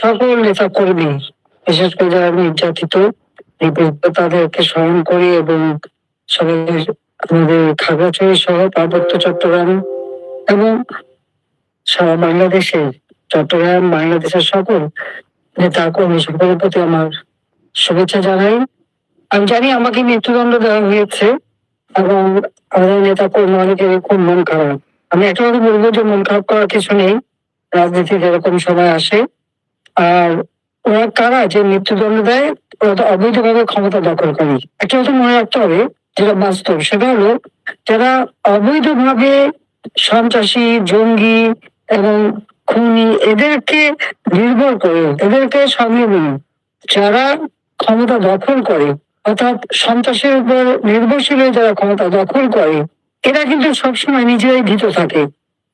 সকল নেতা কর্মী বিশেষ করে যারা নির্যাতিত তাদেরকে স্মরণ করি এবং সবাই আমাদের খাগড়াছড়ি সহ পার্বত্য চট্টগ্রাম এবং সারা বাংলাদেশে চট্টগ্রাম, বাংলাদেশের সকল নেতা কর্মী সকলের প্রতি আমার শুভেচ্ছা জানাই। আমি জানি আমাকে মৃত্যুদণ্ড দেওয়া হয়েছে এবং আমাদের নেতা কর্মী অনেকের খুব মন খারাপ। আমি একটা কথা বলব যে মন খারাপ করার কিছু নেই। রাজনীতি যেরকম সময় আসে। আর ওরা কারা যে মৃত্যুদণ্ড দেয়, ওরা তো অবৈধভাবে ক্ষমতা দখল করে। একটা কথা মনে রাখতে হবে যেটা বাস্তব, সেটা হলো যারা অবৈধভাবে সন্ত্রাসী, জঙ্গি এবং খুনি এদেরকে নির্ভর করে, এদেরকে সঙ্গে নিয়ে যারা ক্ষমতা দখল করে, অর্থাৎ সন্ত্রাসের উপর নির্ভরশীল হয়ে যারা ক্ষমতা দখল করে, এরা কিন্তু সবসময় নিজেরাই ভীত থাকে।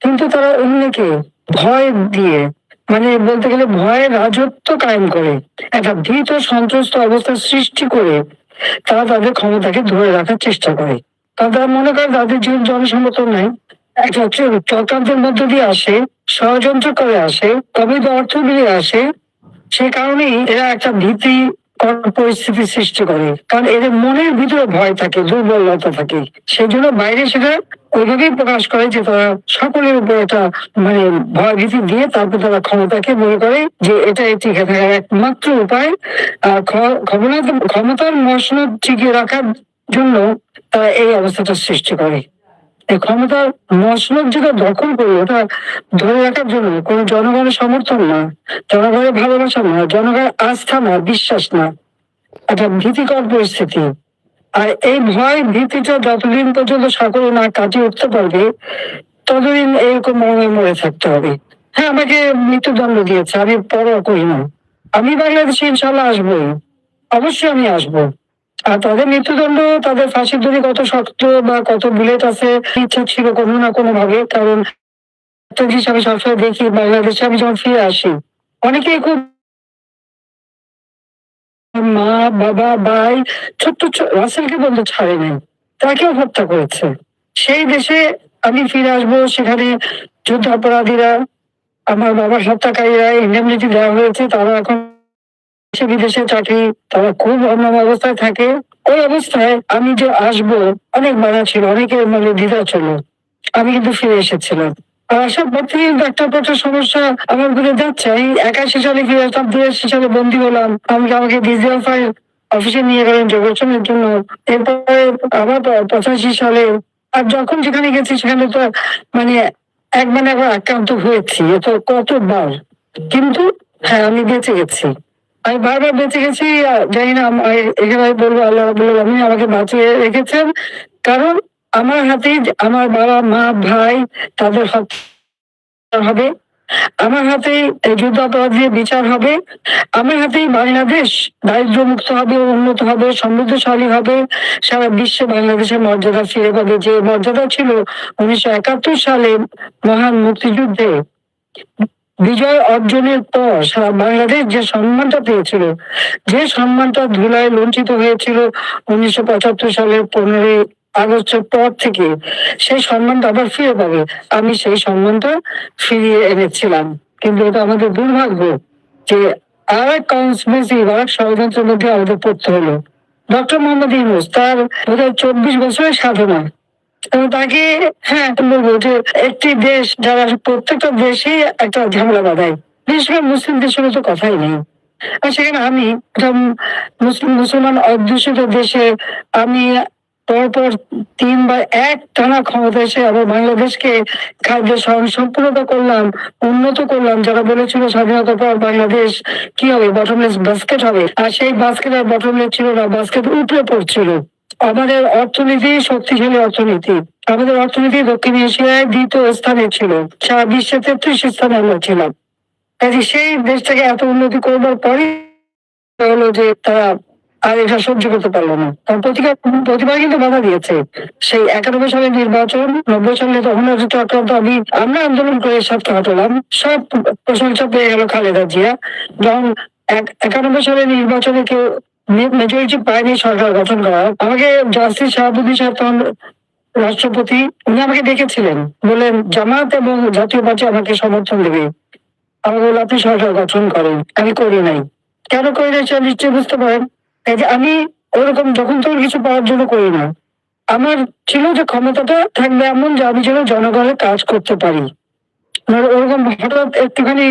কিন্তু তারা অন্যকে ভয় দিয়ে মানে বলতে গেলে ভয়ের রাজত্ব কায়েম করে, একটা ভীত সন্ত্রস্ত অবস্থা সৃষ্টি করে তারা তাদের ক্ষমতাকে ধরে রাখার চেষ্টা করে। তারা মনে করে তাদের যে জনসমর্থন নাই একটা চক্রান্তের মধ্য দিয়ে আসে, ষড়যন্ত্র করে আসে অবৈধ অর্থ বেরিয়ে আসে, সে কারণেই এরা একটা ভীতি পরিস্থিতি সৃষ্টি করে। কারণ এদের মনের ভিতরে ভয় থাকে, দুর্বলতা থাকে। সেই জন্য বাইরে সেটা ওইভাবেই প্রকাশ করে যে তারা সকলের উপর একটা মানে ভয় ভীতি দিয়ে তারপর তারা ক্ষমতাকে মনে করে যে এটাই টিকে থাকার একমাত্র উপায়। ক্ষমতার মসনদ টিকিয়ে রাখার জন্য তারা এই অবস্থাটা সৃষ্টি করে। এই ক্ষমতার মসনদ যেটা দখল করে, ওটা ধরে রাখার জন্য কোন জনগণের সমর্থন না, জনগণের ভালোবাসা না, জনগণের আস্থা না, বিশ্বাস না। একটা ভীতিকর পরিস্থিতি। আর এই ভয় ভীতিটা যতদিন পর্যন্ত সকলে না কাটিয়ে উঠতে পারবে, ততদিন এরকম মনে মরে থাকতে হবে। হ্যাঁ আমাকে মৃত্যুদণ্ড দিয়েছে, আমি পরোয়া করি না। আমি বাংলাদেশে ইনশাল্লাহ আসবোই। অবশ্যই আমি আসব। আর তাদের মৃত্যুদণ্ড, তাদের ফাঁসির দড়ি কত শক্ত বা কত বুলেট আছে, ইচ্ছা ছিল কোনো না কোনো ভাবে কারণ আমি সবসময় দেখি বাংলাদেশে আমি যখন ফিরে আসি, অনেকেই খুব মা, বাবা, ভাই, ছোট্ট রাসেলকে বলতে ছাড়ে নাই তাকেও হত্যা করেছে। সেই দেশে আমি ফিরে আসব, সেখানে যুদ্ধ অপরাধীরা আমার বাবার হত্যাকারীরা ইন্ডেমনিটি দেওয়া হয়েছে, তারা এখন দেশে, বিদেশে চাকরি, তারা খুব অন্য অবস্থায় থাকে। ওই অবস্থায় আমি যে আসব, অনেক বাধা ছিল, অনেকের মানে দ্বিধা ছিল। আমি কিন্তু ফিরে এসেছিলাম। পর থেকে একটা পর সমস্যা আমার ঘুরে যাচ্ছে। আমি একাশি সালে ফিরে আসলাম দুই সালে বন্দী হলাম। আমি আমাকে আমাকে ডিজিএফআই অফিসে নিয়ে গেলেন যোগাযোগের জন্য। এরপরে আবার পঁচাশি সালে আর যখন যেখানে গেছি, সেখানে তো মানে এক মানে একবার আক্রান্ত হয়েছি। এ তো কতবার? কিন্তু হ্যাঁ আমি বেঁচে গেছি। আমি বারবার বেঁচে গেছি জানি না, আমি এখানে বলব, আল্লাহ আলমী আমাকে বাঁচিয়ে রেখেছেন। কারণ আমার হাতে আমার বাবা, মা, ভাই তাদের হবে। আমার হাতেই এই যুদ্ধ বিচার হবে। আমার হাতেই বাংলাদেশ দারিদ্র মুক্ত হবে, উন্নত হবে, সমৃদ্ধশালী হবে। সারা বিশ্বে বাংলাদেশের মর্যাদা ফিরে পাবে। যে মর্যাদা ছিল উনিশশো একাত্তর সালে মহান মুক্তিযুদ্ধে, বিজয় অর্জনের পর সারা বাংলাদেশ যে সম্মানটা পেয়েছিল, যে সম্মানটা ধুলায় লঞ্চিত হয়েছিল উনিশশো পঁচাত্তর সালের পনেরোই আগস্টের পর থেকে সেই সম্মানটা আবার ফিরে পাবে। আমি সেই সম্মানটা ফিরিয়ে এনেছিলাম। কিন্তু এটা আমাদের দুর্ভাগ্য যে আর এক কনসপিরেসি আর এক ষড়যন্ত্রের মধ্যে আমাদের পড়তে হলো। ডক্টর মোহাম্মদ ইউনুস, তার চব্বিশ বছরের সাধনা। তাকে হ্যাঁ বলব, যে একটি দেশ, যারা প্রত্যেকটা দেশেই একটা ঝামেলা বাঁধায়। বিশেষ করে মুসলিম দেশের তো কথাই নেই। আর সেখানে আমি মুসলিম, মুসলমান অধ্যুষিত দেশে আমি পরপর তিনবার এক টানা ক্ষমতা এসে আবার বাংলাদেশকে খাদ্য সম্পূর্ণতা করলাম, উন্নত করলাম। যারা বলেছিল স্বাধীনতার পর বাংলাদেশ কি হবে? বটমলেস বাস্কেট হবে। আর সেই বাস্কেট আর বটমলেস ছিল না বাস্কেট উপরে পড়ছিল। আমাদের অর্থনীতি শক্তিশালী অর্থনীতি। আমাদের অর্থনীতি দক্ষিণ এশিয়ায় দ্বিতীয় স্থানে ছিল। সারা বিশ্বে তেত্রিশ স্থানে আমরা ছিলাম। সেই দেশটাকে এত উন্নতি করবার পরে হলো যে তারা আর এটা সহ্য করতে পারল না। তার প্রতিকার প্রতিবার কিন্তু বাধা দিয়েছে। সেই একানব্বই সালের নির্বাচন, নব্বই সালে তখন হচ্ছে চক্রান্ত আমি আমরা আন্দোলন করে সাথে হটালাম সব প্রশংসা পেয়ে গেল খালেদা জিয়া। যখন এক- একানব্বই সালের নির্বাচনে কেউ মেজরিটি পায়নি সরকার গঠন করা আমাকে জাস্টিস শাহাবুদ্দিন সাহেব তখন রাষ্ট্রপতি, উনি আমাকে ডেকেছিলেন। বললেন, জামাত এবং জাতীয় পার্টি আমাকে সমর্থন দেবে। আমাকে আপনি সরকার গঠন করেন। আমি করি নাই। কেন করি নাই নিশ্চয়ই বুঝতে পারেন। আমি ওরকম যখন তখন কিছু পাওয়ার জন্য করি না। আমার ছিল যে ক্ষমতাটা থাকবে এমন যে আমি যেন জনগণের কাজ করতে পারি। ওরকম হঠাৎ একটুখানি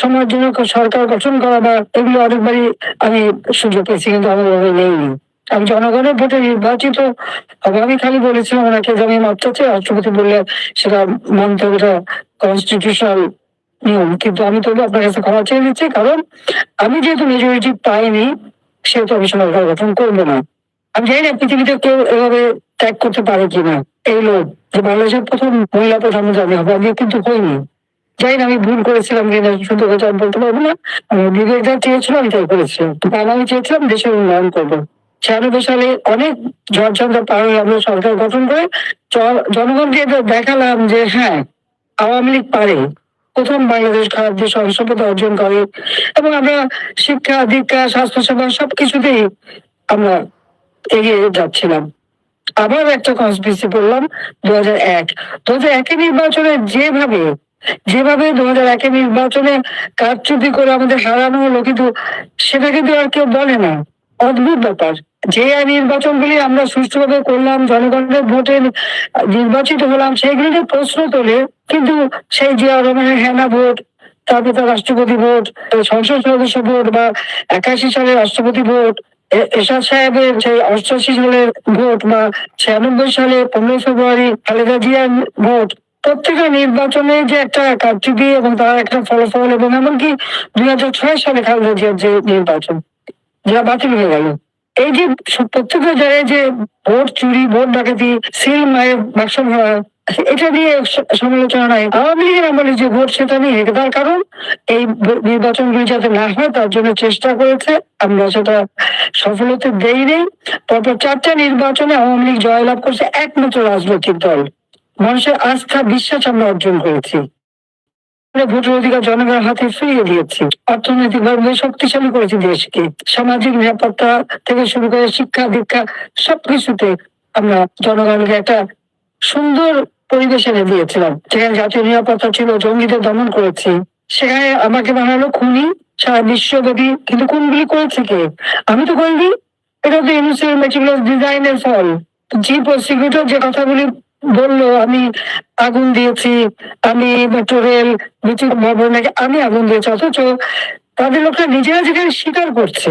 সময়ের জন্য সরকার গঠন করা বা এগুলো অনেকবারই আমি সুযোগ পেয়েছি, কিন্তু আমার ওভাবে নেইনি আমি জনগণের ভোটে নির্বাচিত আমি খালি বলেছিলাম ওনাকে যে আমি চাই রাষ্ট্রপতি বললে সেটা মানতে কনস্টিটিউশনাল নিয়ম। কিন্তু আমি তবু আপনার কাছে ক্ষমা চেয়ে দিচ্ছি কারণ আমি যেহেতু মেজরিটি পাইনি আমি সরকার গঠন করবে না। আমি জানি না পৃথিবীতে কেউ এভাবে ত্যাগ করতে পারে কিনা। এই লোক যে বাংলাদেশের প্রথম মহিলা প্রধানমন্ত্রী হবে আমি কিন্তু হইনি। জানি না আমি ভুল করেছিলাম শুধু কথা আমি বলতে পারব না। আমি বিবেক যা চেয়েছিল আমি তাই করেছিলাম আমি চেয়েছিলাম দেশের উন্নয়ন করব। ছিয়ানব্বই সালে অনেক ঝড়ঝঞ্ঝা পার হয়ে আমরা সরকার গঠন করে জনগণকে দেখালাম যে হ্যাঁ আওয়ামী লীগ পারে। প্রথম বাংলাদেশ খারাপ দেশ সভ্যতা অর্জন করে। এবং আমরা শিক্ষা, দীক্ষা, স্বাস্থ্যসেবা সবকিছুতেই আমরা এগিয়ে যাচ্ছিলাম। আবার একটা কনস্পিরেসি পড়লাম দু হাজার এক। দু হাজার একের নির্বাচনে যেভাবে যেভাবে দু হাজার একের নির্বাচনে কারচুপি করে আমাদের হারানো হলো, কিন্তু সেটা কিন্তু আর কেউ বলে না। অদ্ভুত ব্যাপার। যে নির্বাচনগুলি আমরা সুষ্ঠুভাবে করলাম, জনগণের ভোটে নির্বাচিত হলাম সেগুলি নিয়ে প্রশ্ন তোলে, কিন্তু সেই জিয়া রহমানের হেনা ভোট, তারপরে তার রাষ্ট্রপতি ভোট সংসদ সদস্য ভোট বা একাশি সালের রাষ্ট্রপতি ভোট এরশাদ সাহেবের সেই অষ্টাশি সালের ভোট বা ছিয়ানব্বই সালে পনেরোই ফেব্রুয়ারি খালেদা জিয়ার ভোট, প্রত্যেকটা নির্বাচনে যে একটা কারচুপি এবং তার একটা ফলাফল এবং এমনকি দুই হাজার ছয় সালে খালেদা জিয়ার যে নির্বাচন, যা বাতিল হয়ে গেল। এই যে প্রত্যেকটা জায়গায় যে ভোট চুরি, ভোট ডাকাতি সিল মায়ের বাক্স এটা নিয়ে সমালোচনা নাই। আওয়ামী লীগের আমলে যে ভোট, সেটা নিয়ে তার কারণ, এই নির্বাচনগুলি যাতে না হয়, তার জন্য চেষ্টা করেছে। আমরা সেটা সফল হতে দেইনি। পরপর চারটা নির্বাচনে আওয়ামী লীগ জয়লাভ করছে একমাত্র রাজনৈতিক দল। মানুষের আস্থা, বিশ্বাস আমরা অর্জন করেছি। ভোটের অধিকার জনগণের হাতে ফিরিয়ে দিয়েছি। অর্থনৈতিক ভাবে শক্তিশালী করেছি দেশকে। সামাজিক নিরাপত্তা থেকে শুরু করে শিক্ষা দীক্ষা সবকিছুতে আমরা জনগণকে একটা সুন্দর পরিবেশ এনে দিয়েছিলাম। যেখানে জাতীয় নিরাপত্তা ছিল, জঙ্গিদের দমন করেছি। সেখানে আমাকে বানালো খুনি, সারা বিশ্বব্যাপী। কিন্তু কোনগুলি করেছে কে? আমি তো করিনি। এটা তো ইউনিসেফ মেটিকুলাস ডিজাইনের ফল। জি প্রসিকিউটর যে কথাগুলি বলল, আমি আগুন দিয়েছি, আমি মেট্রো রেল মিটিং ভবন আমি আগুন দিয়েছি, অথচ তাদের লোকরা নিজেরা যেখানে স্বীকার করছে,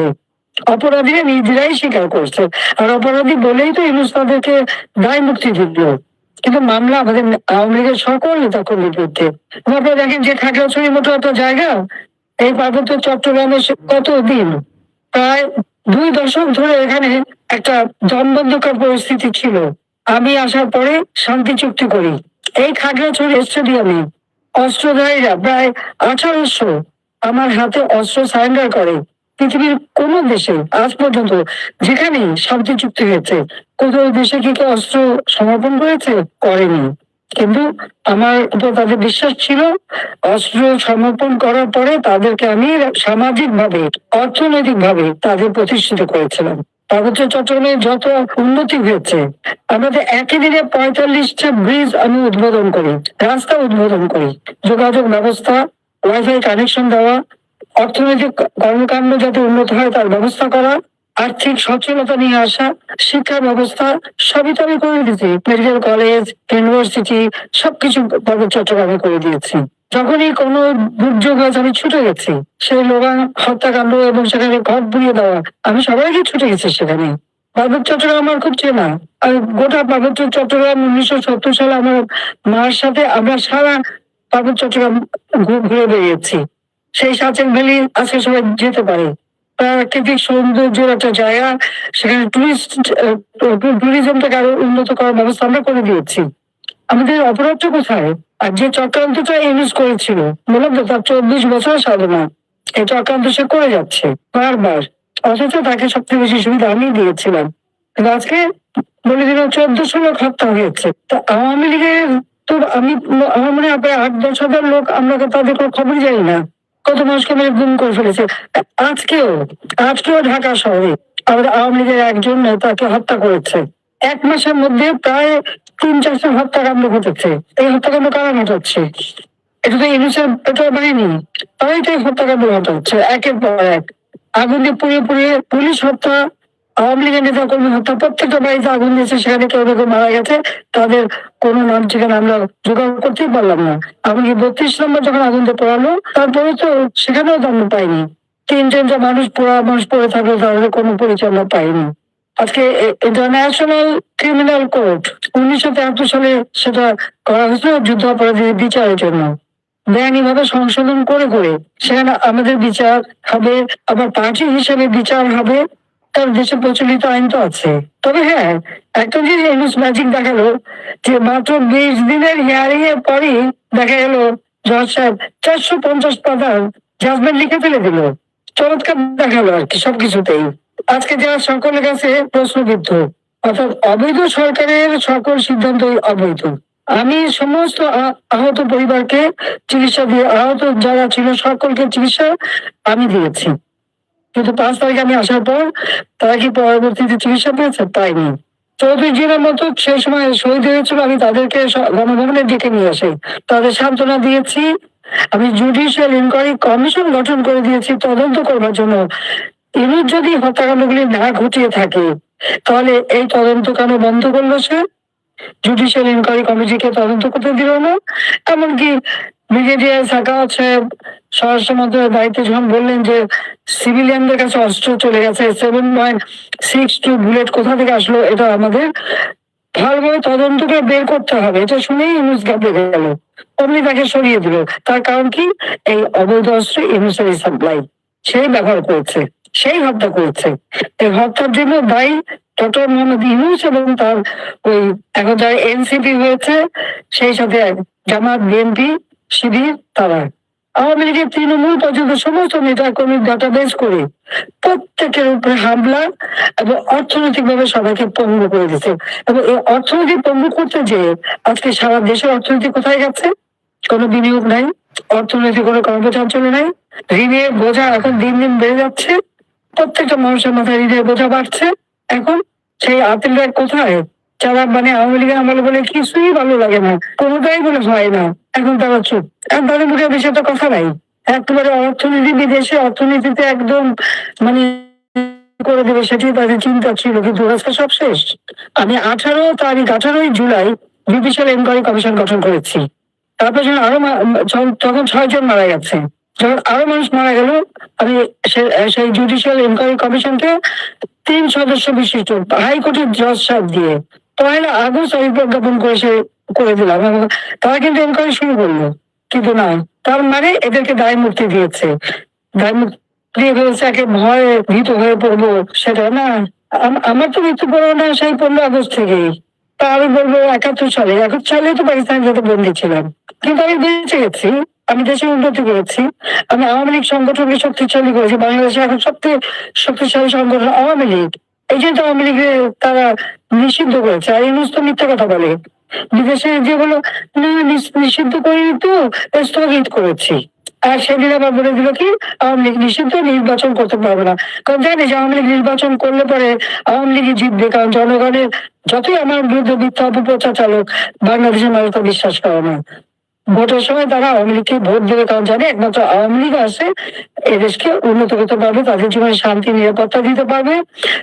অপরাধীরা নিজেরাই স্বীকার করছে। আর অপরাধী বলেই তো ইউনুস তাদেরকে দায় মুক্তি দিল। কিন্তু মামলা আমাদের আওয়ামী লীগের সকল নেতাকর্মীর বিরুদ্ধে। আপনারা দেখেন যে খাগড়াছড়ির মতো একটা জায়গা? এই পার্বত্য চট্টগ্রামে কত দিন? প্রায় দুই দশক ধরে এখানে একটা দমবন্ধকর পরিস্থিতি ছিল। আমি আসার পরে শান্তি চুক্তি করি। এই খাগড়াছড়ি স্টেডিয়ামে অস্ত্রধারীরা প্রায় আঠারোশো আমার হাতে অস্ত্র সারেন্ডার করে। পৃথিবীর কোন দেশে আজ পর্যন্ত যেখানে শান্তি চুক্তি হয়েছে, কোথাও দেশে কি কেউ অস্ত্র সমর্পণ করেছে? করেনি। কিন্তু আমার উপর তাদের বিশ্বাস ছিল, অস্ত্র সমর্পণ করার পরে তাদেরকে আমি সামাজিক ভাবে অর্থনৈতিক ভাবে তাদের প্রতিষ্ঠিত করেছিলাম। পার্বত্য চট্টগ্রামে যত উন্নতি হয়েছে, আমাদের একই দিনে পঁয়তাল্লিশটা ব্রিজ আমি উদ্বোধন করি, রাস্তা উদ্বোধন করি। যোগাযোগ ব্যবস্থা ওয়াইফাই কানেকশন দেওয়া, অর্থনৈতিক কর্মকাণ্ড যাতে উন্নত হয় তার ব্যবস্থা করা, আর্থিক সচ্ছলতা নিয়ে আসা, শিক্ষা ব্যবস্থা, সবই তো আমি করে দিয়েছি। মেডিকেল কলেজ ইউনিভার্সিটি সবকিছু চট্টগ্রামে করে দিয়েছি। যখনই কোনো দুর্যোগ হয়েছে আমি ছুটে গেছি। সেই লোগান হত্যাকাণ্ড এবং সেখানে ঘর পুড়িয়ে দেওয়া, আমি সবাইকে ছুটে গেছি সেখানে। পার্বত্য চট্টগ্রাম আমার খুব চেনা। আর গোটা পার্বত্য চট্টগ্রাম উনিশশো সত্তর সালে আমার মার সাথে আমরা সারা পার্বত্য চট্টগ্রাম ঘুরে বেরিয়েছি সেই সাচেন ভ্যালি আজকে সবাই যেতে পারে। প্রাকৃতিক সৌন্দর্যের একটা জায়গা, সেখানে টুরিস্ট ট্যুরিজমটাকে আরও উন্নত করার ব্যবস্থা আমরা করে দিয়েছি। আমাদের অপরাধটা কোথায়? আর যে চক্রান্তটা ইউজ করেছিল বললাম তো তার চব্বিশ বছর সাধনা। এই চক্রান্ত সে করে যাচ্ছে, বারবার। অথচ তাকে সবচেয়ে বেশি সুবিধা আমি দিয়েছিলাম। কিন্তু আজকে বলে দিল চোদ্দশো লোক হত্যা হয়েছে। তা আওয়ামী লীগের তো আমি, আমার মনে হয় আট দশ হাজার লোক, আমরা তাদের কোনো খবর জানি না। কত মানুষকে মেরে গুম করে ফেলেছে। আজকেও আজকেও ঢাকা শহরে আমাদের আওয়ামী লীগের একজন নেতাকে হত্যা করেছে। এক মাসের মধ্যে প্রায় তিন চারশো হত্যাকাণ্ড ঘটেছে। এই হত্যাকাণ্ড কারা ঘটাচ্ছে? এটা তো ইউনিসেফ পেট্রোল বাহিনী। তারাই তো হত্যাকাণ্ড ঘটাচ্ছে, একের পর এক। আগুন দিয়ে পুড়িয়ে পুড়িয়ে পুলিশ হত্যা, আওয়ামী লীগের নেতা কর্মী হত্যা, প্রত্যেকটা বাড়িতে আগুন দিয়েছে, সেখানে কেউ কেউ মারা গেছে। তাদের কোনো নাম, ঠিকানা আমরা জোগাড় করতেই পারলাম না। এমনকি বত্রিশ নম্বর যখন আগুন দিয়ে পড়ালো তারপরে তো সেখানেও আমরা পাইনি। তিন চারটা মানুষ পোড়া মানুষ পড়ে থাকল, তাদের কোনো পরিচয় আমরা পাইনি। আজকে ইন্টারন্যাশনাল ক্রিমিনাল কোর্ট উনিশশো তেহাত্তর সালে সেটা করা হয়েছিল যুদ্ধ বিচারের জন্য। বেআইনি ভাবে সংশোধন করে করে সেখানে আমাদের বিচার হবে, আবার পার্টি হিসেবে বিচার হবে, তার দেশে প্রচলিত আইন তো আছে। তবে হ্যাঁ একটা জিনিস ম্যাজিক দেখাল যে মাত্র বিশ দিনের হিয়ারিং এর পরই দেখা গেল জজ সাহেব চারশো পঞ্চাশ পাতার জাজমেন্ট লিখে ফেলে দিল। চমৎকার দেখাল আর কি সবকিছুতেই। আজকে যারা সকলের কাছে প্রশ্নবিদ্ধ, অর্থাৎ অবৈধ সরকারের সকল সিদ্ধান্তই অবৈধ। আমি সমস্ত আহত পরিবারকে চিকিৎসা দিয়ে, আহত যারা ছিল সকলকে চিকিৎসা আমি দিয়েছি। কিন্তু পাঁচ তারিখে আমি আসার পর তারা কি পরবর্তীতে চিকিৎসা পেয়েছে? পাইনি চৌধুরী জিনের মতো সেই সময় শহীদ হয়েছিল, আমি তাদেরকে গণভবনে ডেকে নিয়ে আসি। তাদের সান্ত্বনা দিয়েছি। আমি জুডিশিয়াল ইনকোয়ারি কমিশন গঠন করে দিয়েছি, তদন্ত করবার জন্য। ইনুর যদি হত্যাকাণ্ডগুলি না ঘটিয়ে থাকে, তাহলে এই তদন্ত কেন বন্ধ করল সে? জুডিশিয়াল ইনকোয়ারি কমিটিকে তদন্ত করতে দিল না? এমনকি ব্রিগেডিয়ার সাকাওয়াত সাহেব স্বরাষ্ট্র মন্ত্রণালয়ের দায়িত্বে যখন বললেন যে সিভিলিয়ানদের কাছে অস্ত্র চলে গেছে seven point six two bullet কোথা থেকে আসলো, এটা আমাদের ভালোভাবে তদন্ত করে বের করতে হবে। এটা শুনেই ইউনুস ঘাবড়ে গেল। অমনি তাকে সরিয়ে দিল। তার কারণ কি? এই অবৈধ অস্ত্র ইউনুসের সাপ্লাই সেই ব্যবহার করেছে। সেই হত্যা করেছে। এই হত্যার জন্য দায়ী ডক্টর মোহাম্মদ ইউনুস এবং তার ওই এখন যারা এনসিপি হয়েছে, সেই সাথে জামাত, বিএনপি, শিবির, তারা। আওয়ামী লীগের তৃণমূল পর্যন্ত সমস্ত নেতা কর্মীর ডাটাবেস করে প্রত্যেকের উপরে হামলা এবং অর্থনৈতিক ভাবে সবাইকে পঙ্গু করে দিচ্ছে এবং এই অর্থনৈতিক পঙ্গু করতে যে আজকে সারা দেশের অর্থনীতি কোথায় গেছে কোনো বিনিয়োগ নাই, অর্থনৈতিক কোনো কর্মচাঞ্চল্য নাই, ঋণের বোঝা এখন দিন দিন বেড়ে যাচ্ছে। প্রত্যেকটা মানুষের মাথায় ঋণের বোঝা বাড়ছে। এখন সেই আপিলরা কোথায়? যারা মানে আওয়ামী লীগের আমলে বলে কিছুই ভালো লাগে না, কোনোটাই বলে হয় না। এখন তারা চুপ। এখন তাদের মুখে বেশি তো কথা নাই। একেবারে অর্থনীতি বিদেশে, অর্থনীতিতে একদম মানে করে দেবে সেটি তাদের চিন্তা ছিল, কিন্তু আজকে সব শেষ। আমি আঠারো তারিখ, আঠারোই জুলাই জুডিশিয়াল এনকোয়ারি কমিশন গঠন করেছি। তারপর আরও তখন ছয়জন মারা গেছে। যখন আরও মানুষ মারা গেল। আমি সেই জুডিশিয়াল এনকোয়ারি কমিশনকে তিন সদস্য বিশিষ্ট হাইকোর্টের জজ সাহেব দিয়ে পয়লা আগস্ট আমি প্রজ্ঞাপন করে সে করে দিলাম তারা কিন্তু এনকোয়ারি শুরু করল। কিন্তু না, তার মানে এদেরকে দায় মুক্তি দিয়েছে। দায় মুক্তি বলেছে একে ভয়ে ভীত হয়ে পড়ব সেটা না, আম- আমার তো মৃত্যু পড়ানো সেই পনেরো আগস্ট থেকেই। আমি বলব একাত্তর সালে একাত্তর সালে তো পাকিস্তানের সাথে বন্দী ছিলাম। কিন্তু আমি বেঁচে গেছি, আমি দেশের উন্নতি করেছি। আমি আওয়ামী লীগ সংগঠনকে শক্তিশালী করেছি, বাংলাদেশে এখন সবচেয়ে শক্তিশালী সংগঠন আওয়ামী লীগ। এই জন্য আওয়ামী লীগকে তারা নিষিদ্ধ করেছে। আর ইউনুস তো মিথ্যা কথা বলে। বিদেশে যে বলো না নিষিদ্ধ করিনি তো স্থগিত করেছি। আর সেদিন আবার বলে দিল কি, আওয়ামী লীগ নিষিদ্ধ, নির্বাচন করতে পারবে না। কারণ জানি যে আওয়ামী লীগ নির্বাচন করলে পরে আওয়ামী লীগই জিতবে, কারণ জনগণের যতই আমার বিরুদ্ধে মিথ্যা অপপ্রচার চালক, বাংলাদেশের মানুষ বিশ্বাস করে না। ভোটের সময় তারা আওয়ামী লীগকে ভোট দেবে, কারণ জানে একমাত্র আওয়ামী লীগ আছে, এদেশকে উন্নত করতে পারবে, তাদের জীবনে শান্তি, নিরাপত্তা দিতে পারবে,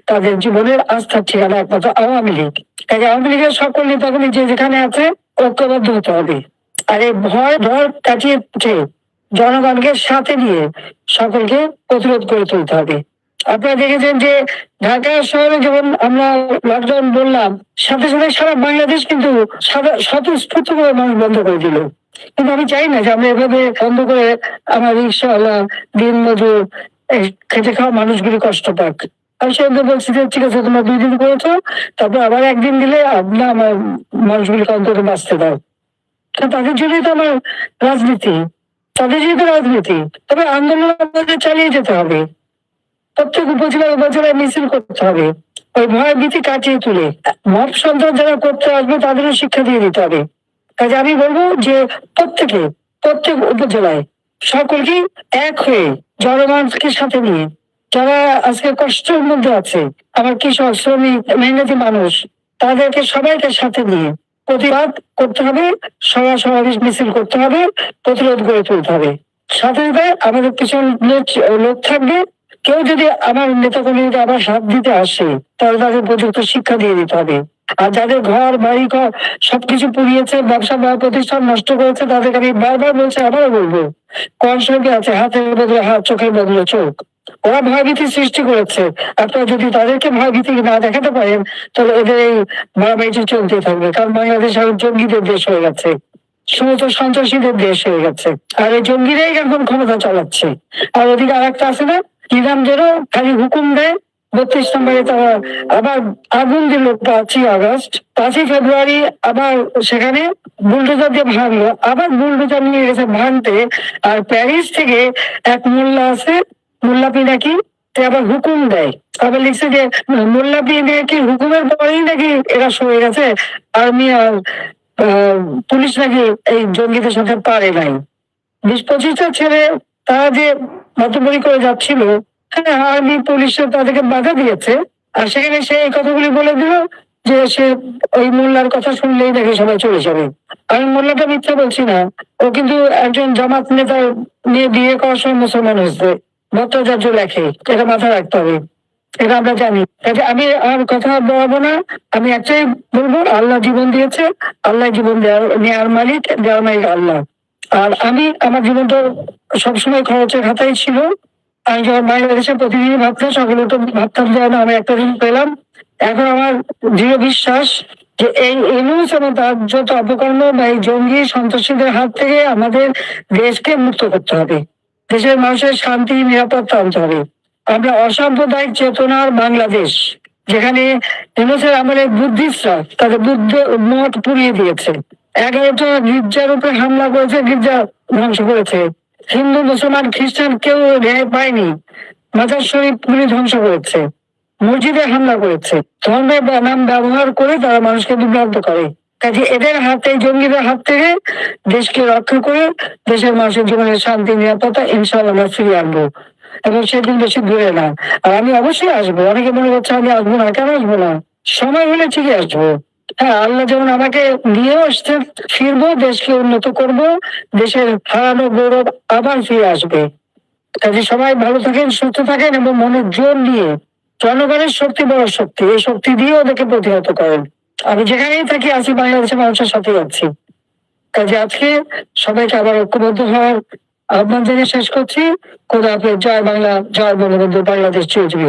তাদের জীবনের আস্থার ঠিকানা একমাত্র আওয়ামী লীগ। তাই আওয়ামী লীগের সকল নেতাগুলি যে যেখানে আছে, ঐক্যবদ্ধ হতে হবে। আর এই ভয় ভয় কাটিয়ে উঠে। জনগণকে সাথে নিয়ে সকলকে প্রতিরোধ করে তুলতে হবে। আপনারা দেখেছেন যে ঢাকা শহরে যখন আমরা লকডাউন বললাম, সাথে সাথে সারা বাংলাদেশ কিন্তু স্বতঃস্ফূর্ত করে মানুষ বন্ধ করে দিল। কিন্তু আমি চাই না যে আমরা এভাবে বন্ধ করে আমার রিক্সাওয়ালা দিন মজুর খেতে খাওয়া মানুষগুলি কষ্ট পাক। আমি সেখানে বলছি যে, ঠিক আছে, তোমরা দুই দিন করেছ, তারপর আবার একদিন দিলে না আমার মানুষগুলিকে অন্তত বাঁচতে দাও। তাদের জন্যই তো আমার রাজনীতি। তাদের জন্যই তো রাজনীতি। তবে আন্দোলন আমাদের চালিয়ে যেতে হবে। প্রত্যেক উপজেলা উপজেলায় মিছিল করতে হবে। ওই ভয় ভীতি কাটিয়ে তুলে। মব সন্ত্রাস যারা করতে আসবে, তাদেরও শিক্ষা দিয়ে দিতে হবে। কাজে আমি বলব যে প্রত্যেকে, প্রত্যেক উপজেলায় সকলকে এক হয়ে জনগণকে সাথে নিয়ে, যারা আজকে কষ্টের মধ্যে আছে, আমার কৃষক, শ্রমিক, মেহনতি মানুষ, তাদেরকে সবাইকে সাথে নিয়ে প্রতিবাদ করতে হবে সভা সমাবেশ মিছিল করতে হবে, প্রতিরোধ গড়ে তুলতে হবে। সাথে সাথে আমাদের কিছু লোক- থাকবে। কেউ যদি আমার নেতা কর্মীকে আবার সাথ দিতে আসে, তাহলে তাদের উপযুক্ত শিক্ষা দিয়ে দিতে হবে। আর যাদের ঘর, বাড়ি, ঘর সবকিছু পুড়িয়েছে, ব্যবসা বা প্রতিষ্ঠান নষ্ট করেছে, তাদেরকে আমি বারবার বলছি, আবারও বলব কোন সঙ্গে আছে, হাতের বদলে হাত, চোখের বদলে চোখ। ওরা ভয়ভীতি সৃষ্টি করেছে। আপনারা যদি তাদেরকে ভয়ভীতি না দেখাতে পারেন, তাহলে এদের এই মারামারিটি চলতে থাকবে। কারণ বাংলাদেশ এখন জঙ্গিদের দেশ হয়ে গেছে। সমস্ত সন্ত্রাসীদের দেশ হয়ে গেছে। আর এই জঙ্গিরাই এখন ক্ষমতা চালাচ্ছে। আর ওদিকে আর একটা আছে না যেন খালি হুকুম দেয়, বত্রিশ নম্বরে তারা আবার আগুন দিল পাঁচই আগস্ট। পাঁচই ফেব্রুয়ারি আবার সেখানে বুলডোজার দিয়ে ভাঙলো। আবার বুলডোজার নিয়ে গেছে ভাঙতে। আর প্যারিস থেকে এক মোল্লা আছে মোল্লাপি নাকি? সে আবার হুকুম দেয়। আবার লিখছে যে, মোল্লাপি নাকি হুকুমের পরেই নাকি এরা সরে গেছে? আর্মি আর পুলিশ নাকি এই জঙ্গিদের সাথে পারে নাই। বিশ পঁচিশটা ছেলে তারা যে মাতবরি করে যাচ্ছিল হ্যাঁ আর্মি, পুলিশ তাদেরকে বাধা দিয়েছে। আর সেখানে সে এই কথাগুলি বলে দিল যে, সে ওই মোল্লার কথা শুনলেই নাকি সবাই চলে যাবে। আমি মোল্লাটা মিথ্যা বলছি না। ও কিন্তু একজন জামাত নেতা নিয়ে বিয়ে করার সময় মুসলমান হয়েছে। ভট্টাচার্য লেখে এটা মাথায় রাখতে হবে। এটা আমরা জানি। কাজে আমি আর কথা বলব না। আমি একটাই বলব, আল্লাহ জীবন দিয়েছে। আল্লাহ জীবন নেওয়ার মালিক দেওয়ার মালিক আল্লাহ। আর আমি আমার জীবনটা সবসময় খরচের খাতাই ছিল। আমি যখন বাংলাদেশে প্রতিদিন ভাবতাম, সকলে তো ভাবতাম যে আমি একটা দিন পেলাম। এখন আমার দৃঢ় বিশ্বাস যে এই ইনুস এবং তার যত অপকর্ম বা এই জঙ্গি সন্ত্রাসীদের হাত থেকে আমাদের দেশকে মুক্ত করতে হবে। দেশের মানুষের শান্তি, নিরাপত্তা আনতে হবে। আমরা অসাম্প্রদায়িক চেতনার বাংলাদেশ, যেখানে ইউনুসের আমলের বুদ্ধিস্টরা তাদের বুদ্ধ মত পুড়িয়ে দিয়েছে। এগারোটা গির্জার উপরে হামলা করেছে, গির্জা ধ্বংস করেছে। হিন্দু, মুসলমান, খ্রিস্টান কেউ রেহাই পায়নি। মাজার শরীফ গুলি ধ্বংস করেছে। মসজিদে হামলা করেছে। ধর্মের নাম ব্যবহার করে তারা মানুষকে বিভ্রান্ত করে। কাজে এদের হাতে জঙ্গিদের হাত থেকে দেশকে রক্ষা করে দেশের মানুষের জীবনের শান্তি, নিরাপত্তা ইনশাল্লাহ আমরা আনব এবং সেদিন বেশি দূরে না। আর আমি অবশ্যই আসব। অনেকে মনে করছে আমি আসব না, কেন আসব না? সময় হলে ঠিকই আসব। হ্যাঁ আল্লাহ যেমন আমাকে নিয়ে আসছে, ফিরবো, দেশকে উন্নত করব, দেশের হারানো গৌরব আবার ফিরে আসবে। কাজে সবাই ভালো থাকেন, সুস্থ থাকেন এবং মনের জোর নিয়ে জনগণের শক্তি, বড় শক্তি, এই শক্তি দিয়ে ওদেরকে প্রতিহত করেন। আমি যেখানেই থাকি আছি বাংলাদেশের মানুষের সাথে আছি কাজে আজকে সবাইকে আবার ঐক্যবদ্ধ হওয়ার আহ্বান জানিয়ে শেষ করছি খোদা আপনি জয় বাংলা, জয় বঙ্গবন্ধু, বাংলাদেশ চিরজীবী।